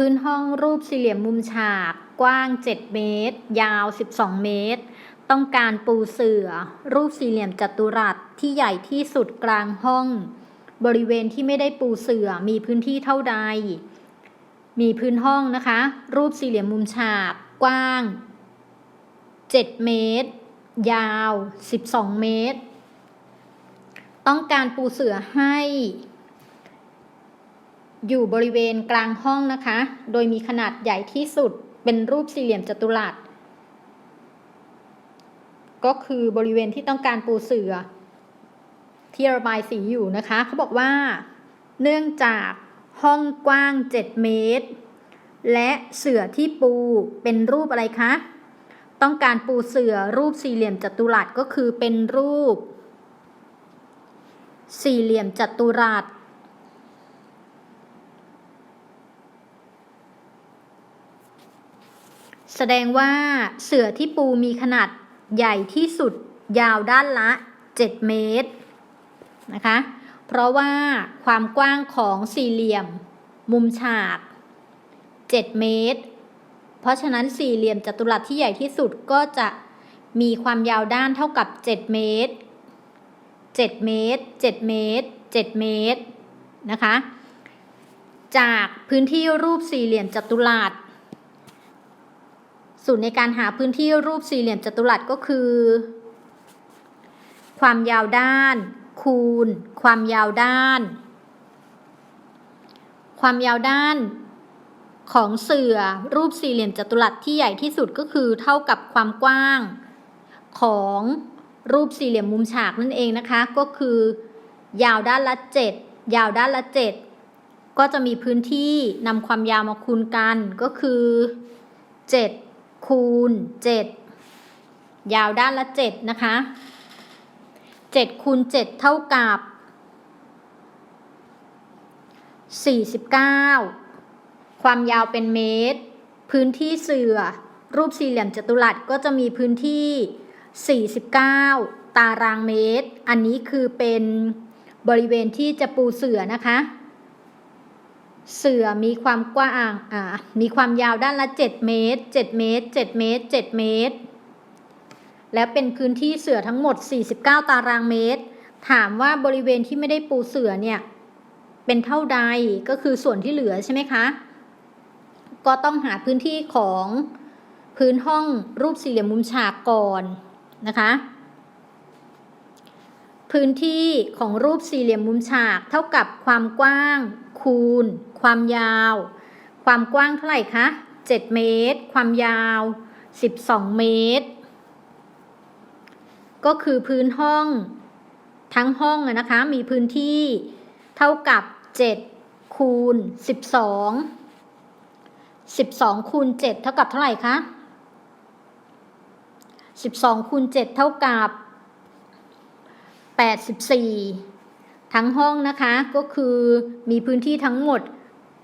พื้นห้องรูปสี่เหลี่ยมมุมฉาก กว้าง 7 เมตร ยาว 12 เมตร ต้องการปูเสือ รูปสี่เหลี่ยมจัตุรัสที่ใหญ่ที่สุดกลางห้อง บริเวณที่ไม่ได้ปูเสือมีพื้นที่เท่าใด มีพื้นห้องนะคะ รูปสี่เหลี่ยมมุมฉาก กว้าง 7 เมตร ยาว 12 เมตร ต้องการปูเสือให้ อยู่บริเวณกลางห้องนะคะ โดยมีขนาดใหญ่ที่สุดเป็นรูปสี่เหลี่ยมจัตุรัส ก็คือบริเวณที่ต้องการปูเสือ ที่ระบายสีอยู่นะคะ เขาบอกว่า เนื่องจากห้องกว้าง 7 เมตร และเสือที่ปูเป็นรูปอะไรคะ ต้องการปูเสือรูปสี่เหลี่ยมจัตุรัสก็คือเป็นรูป สี่เหลี่ยมจัตุรัส แสดงว่าเสือที่ปูมีขนาดใหญ่ที่สุดยาวด้านละ 7 เมตรนะคะ เพราะว่าความกว้างของสี่เหลี่ยม มุมฉาก 7 เมตร เพราะฉะนั้นสี่เหลี่ยมจัตุรัสที่ใหญ่ที่สุดก็จะมีความยาวด้านเท่ากับ 7 เมตร 7 เมตร 7 เมตร 7 เมตรนะคะ จากพื้นที่รูปสี่เหลี่ยมจัตุรัส สูตรในการหาพื้นที่รูปสี่เหลี่ยมจัตุรัสก็คือ ความยาวด้าน คูณ ความยาวด้าน ความยาวด้านของเสือรูปสี่เหลี่ยมจัตุรัสที่ใหญ่ที่สุดก็คือเท่ากับความกว้าง ของรูปสี่เหลี่ยมมุมฉากนั่นเองนะคะ ก็คือ ยาวด้านละ 7 ยาวด้านละ 7 ก็จะมีพื้นที่นำความยาวมาคูณกันก็คือ 7 คูณ7ยาวด้านละ7นะคะ7คูณ7เท่ากับ49ความยาวเป็นเมตร พื้นที่เสือ รูปสี่เหลี่ยมจัตุรัสก็จะมีพื้นที่ 49 ตารางเมตร อันนี้คือเป็นบริเวณที่จะปูเสือนะคะ เสือมีความกว้างอ่ามีความยาวด้านละ 7 เมตร 7 เมตร 7 เมตร 7 เมตร แล้วเป็นพื้นที่เสือทั้งหมด 49 ตารางเมตร ถามว่าบริเวณที่ไม่ได้ปูเสือเนี่ยเป็นเท่าใดก็คือส่วนที่เหลือใช่ไหมคะ ก็ต้องหาพื้นที่ของพื้นห้องรูปสี่เหลี่ยมมุมฉากก่อนนะคะ พื้นที่ของรูปสี่เหลี่ยมมุมฉากเท่ากับความกว้างคูณ ความยาว ความกว้างเท่าไหร่คะ 7 เมตร ความยาว 12 เมตร ก็คือพื้นห้อง ทั้งห้องนะคะ มีพื้นที่เท่ากับ 7 คูณ 12 12 คูณ 7 เท่ากับเท่าไหร่คะ 12 คูณ 7 เท่ากับ 84 ทั้งห้องนะคะก็คือมีพื้นที่ทั้งหมด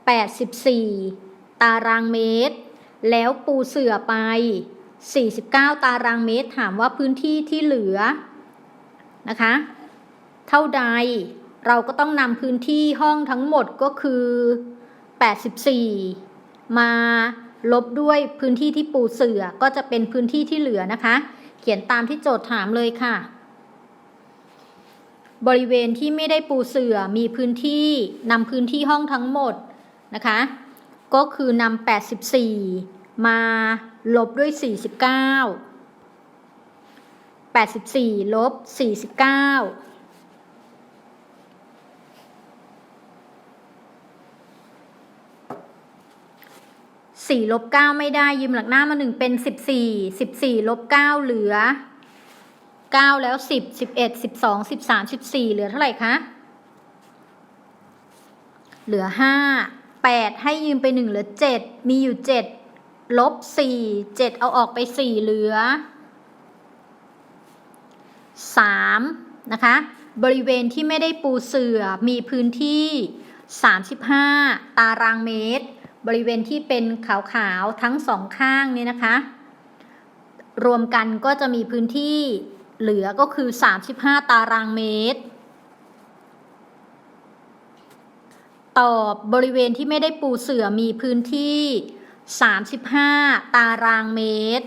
84 ตารางเมตร แล้วปูเสื่อไป 49 ตารางเมตร ถามว่าพื้นที่ที่เหลือนะคะ เท่าใดเราก็ต้องนำพื้นที่ห้องทั้งหมดก็คือ 84 มาลบด้วยพื้นที่ที่ปูเสือก็จะเป็นพื้นที่ที่เหลือนะคะ เขียนตามที่โจทย์ถามเลยค่ะ บริเวณที่ไม่ได้ปูเสือมีพื้นที่นำพื้นที่ห้องทั้งหมด นะคะ ก็คือนำ84 มาลบด้วย 49 84ลบ49สี่ลบเก้าไม่ได้ยืมหลักหน้ามาหนึ่งเป็นสิบสี่สิบสี่ลบเก้าเหลือเก้าแล้วสิบสิบเอ็ดสิบสองสิบสามสิบสี่เหลือเท่าไหร่คะ เหลือห้า แปดให้ยืมไปหนึ่งเหลือเจ็ดมีอยู่เจ็ดลบสี่เจ็ดเอาออกไปสี่เหลือสามนะคะ บริเวณที่ไม่ได้ปูเสื่อมีพื้นที่สามสิบห้าตารางเมตร บริเวณที่เป็นขาวๆ ทั้งสองข้างเนี่ยนะคะ รวมกันก็จะมีพื้นที่เหลือก็คือ 35 ตารางเมตร ตอบบริเวณที่ไม่ได้ปูเสื่อมีพื้นที่ 35 ตารางเมตร